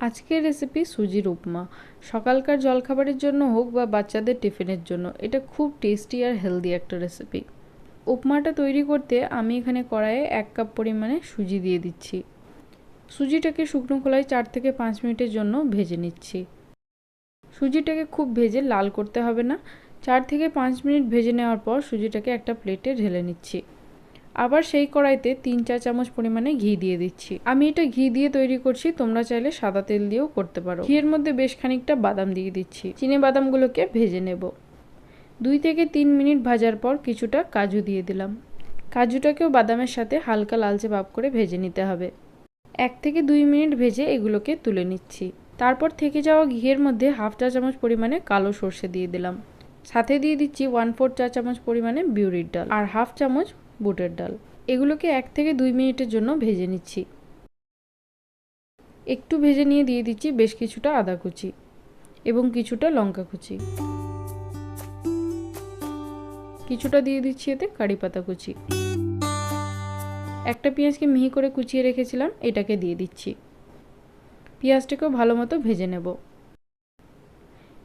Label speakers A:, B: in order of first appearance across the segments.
A: আজকের রেসিপি সুজির উপমা সকালকার জলখাবারের জন্য হোক বা বাচ্চাদের টিফিনের জন্য, এটা খুব টেস্টি আর হেলদি একটা রেসিপি উপমাটা তৈরি করতে আমি এখানে কড়াইয়ে এক কাপ পরিমাণে সুজি দিয়ে দিচ্ছি। সুজিটাকে শুকনো খোলায় চার থেকে পাঁচ মিনিটের জন্য ভেজে নিচ্ছি। সুজিটাকে খুব ভেজে লাল করতে হবে না। চার থেকে পাঁচ মিনিট ভেজে নেওয়ার পর সুজিটাকে একটা প্লেটে ঢেলে নিচ্ছি। আবার সেই কড়াইতে তিন চা চামচ পরিমাণে ঘি দিয়ে দিচ্ছি। আমি এটা ঘি দিয়ে তৈরি করছি, তোমরা চাইলে সাদা তেল দিয়েও করতে পারো। ঘিয়ের মধ্যে বেশ খানিকটা বাদাম দিয়ে দিচ্ছি। চিনি বাদামগুলোকে ভেজে নেব। দুই থেকে তিন মিনিট ভাজার পর কিছুটা কাজু দিয়ে দিলাম। কাজুটাকেও বাদামের সাথে হালকা লালচে ভাব করে ভেজে নিতে হবে। এক থেকে দুই মিনিট ভেজে এগুলোকে তুলে নিচ্ছি। তারপর থেকে যাওয়া ঘিয়ের মধ্যে হাফ চা চামচ পরিমাণে কালো সর্ষে দিয়ে দিলাম। সাথে দিয়ে দিচ্ছি ওয়ান ফোর চা চামচ পরিমাণে বিউরির ডাল আর হাফ চামচ বুটের ডাল। এগুলোকে এক থেকে দুই মিনিটের জন্য ভেজে নিচ্ছি। একটু ভেজে নিয়ে দিয়ে দিচ্ছি বেশ কিছুটা আদা কুচি এবং কিছুটা লঙ্কা কুচি। কিছুটা দিয়ে দিচ্ছি এতে কারি পাতা কুচি। একটা পেঁয়াজকে মিহি করে কুচিয়ে রেখেছিলাম, এটাকে দিয়ে দিচ্ছি। পেঁয়াজটাকেও ভালো মতো ভেজে নেব।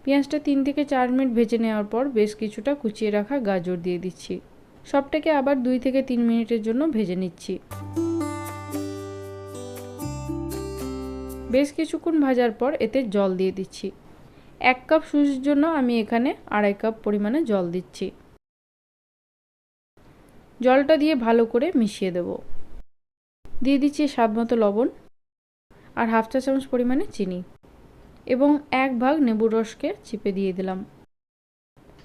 A: পেঁয়াজটা তিন থেকে চার মিনিট ভেজে নেওয়ার পর বেশ কিছুটা কুচিয়ে রাখা গাজর দিয়ে দিচ্ছি। সবটাকে আবার দুই থেকে তিন মিনিটের জন্য ভেজে নিচ্ছি। বেশ কিছুক্ষণ ভাজার পর এতে জল দিয়ে দিচ্ছি। এক কাপ সুজির জন্য আমি এখানে আড়াই কাপ পরিমাণে জল দিচ্ছি। জলটা দিয়ে ভালো করে মিশিয়ে দেব। দিয়ে দিচ্ছি স্বাদ মতো লবণ আর হাফ চা চামচ পরিমাণে চিনি। এবং এক ভাগ নেবুর রসকে চিপে দিয়ে দিলাম।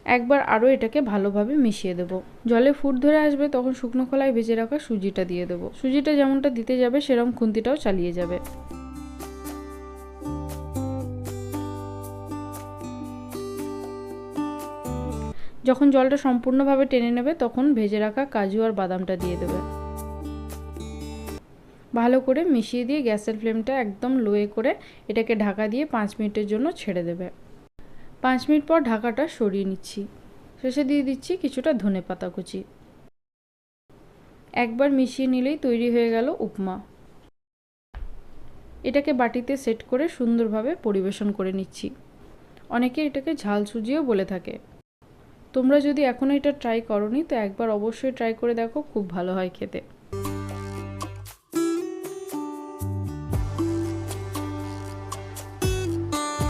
A: একবার আরও এটাকে ভালোভাবে মিশিয়ে দেব। জলে ফুট ধরে আসবে তখন শুকনো খোলায় ভেজে রাখা সুজিটা দিয়ে দেব। সুজিটা যেমনটা দিতে যাবে সেরকম খুন্তিটাও চালিয়ে যাবে। যখন জলটা সম্পূর্ণভাবে টেনে নেবে তখন ভেজে রাখা কাজু আর বাদামটা দিয়ে দেবে। ভালো করে মিশিয়ে দিয়ে গ্যাসের ফ্লেমটা একদম লোয়ে করে এটাকে ঢাকা দিয়ে পাঁচ মিনিটের জন্য ছেড়ে দেবে। পাঁচ মিনিট পর ঢাকাটা সরিয়ে নিচ্ছি। শেষে দিয়ে দিচ্ছি কিছুটা ধনে পাতা কুচি। একবার মিশিয়ে নিলেই তৈরি হয়ে গেল উপমা। এটাকে বাটিতে সেট করে সুন্দরভাবে পরিবেশন করে নিচ্ছি। অনেকে এটাকে ঝাল সুজিও বলে থাকে। তোমরা যদি এখনও এটা ট্রাই করনি, তো একবার অবশ্যই ট্রাই করে দেখো, খুব ভালো হয় খেতে।